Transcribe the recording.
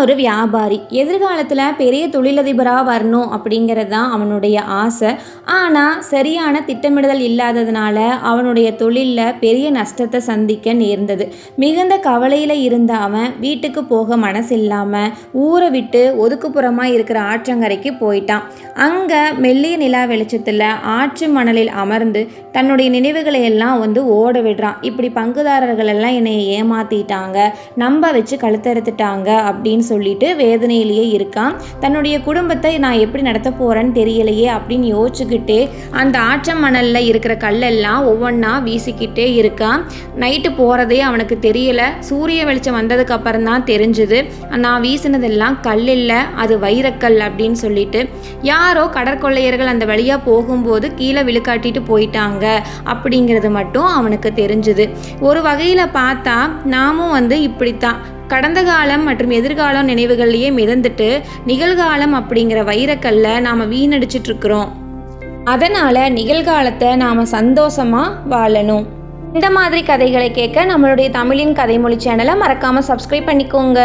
ஒரு வியாபாரி. எதிர்காலத்தில் பெரிய தொழிலதிபராக வரணும் அப்படிங்கிறது தான் அவனுடைய ஆசை. ஆனால் சரியான திட்டமிடுதல் இல்லாததுனால அவனுடைய தொழிலில் பெரிய நஷ்டத்தை சந்திக்க நேர்ந்தது. மிகுந்த கவலையில் இருந்த அவன் வீட்டுக்கு போக மனசில்லாமல் ஊரை விட்டு ஒதுக்குப்புறமாக இருக்கிற ஆற்றங்கரைக்கு போயிட்டான். அங்கே மெல்லிய நிலா வெளிச்சத்தில் ஆற்று மணலில் அமர்ந்து தன்னுடைய நினைவுகளை எல்லாம் வந்து ஓட விடுறான். இப்படி பங்குதாரர்கள் எல்லாம் என்னை ஏமாத்திட்டாங்க. நம்ப வச்சு கழுத்தறுத்துட்டாங்க அப்படின்னு சொல்லிட்டு வேதனையிலேயே இருக்கான். தன்னுடைய குடும்பத்தை நான் எப்படி நடத்த போகிறேன்னு தெரியலையே அப்படின்னு யோசிச்சுக்கிட்டே அந்த ஆற்ற மணலில் இருக்கிற கல்லெல்லாம் ஒவ்வொன்றா வீசிக்கிட்டே இருக்கான். நைட்டு போகிறதே அவனுக்கு தெரியல. சூரிய வெளிச்சம் வந்ததுக்கு அப்புறம் தான் தெரிஞ்சுது. நான் வீசினதெல்லாம் கல் இல்லை அது வைரக்கல் அப்படின்னு சொல்லிட்டு. யாரோ கடற்கொள்ளையர்கள் அந்த வழியாக போகும்போது கீழே விழுக்காட்டிட்டு போயிட்டாங்க அப்படிங்கிறது மட்டும் அவனுக்கு தெரிஞ்சுது. ஒரு வகையில் பார்த்தா நாமும் வந்து இப்படித்தான். கடந்த காலம் மற்றும் எதிர்காலம் நினைவுகள்லேயே மிதந்துட்டு நிகழ்காலம் அப்படிங்கிற வைரக்கல்ல நாம் வீணடிச்சிட்டு இருக்கிறோம் அதனால் நிகழ்காலத்தை நாம் சந்தோஷமாக வாழணும். இந்த மாதிரி கதைகளை கேட்க நம்மளுடைய தமிழின் கதைமொழி சேனலை மறக்காமல் சப்ஸ்கிரைப் பண்ணிக்கோங்க.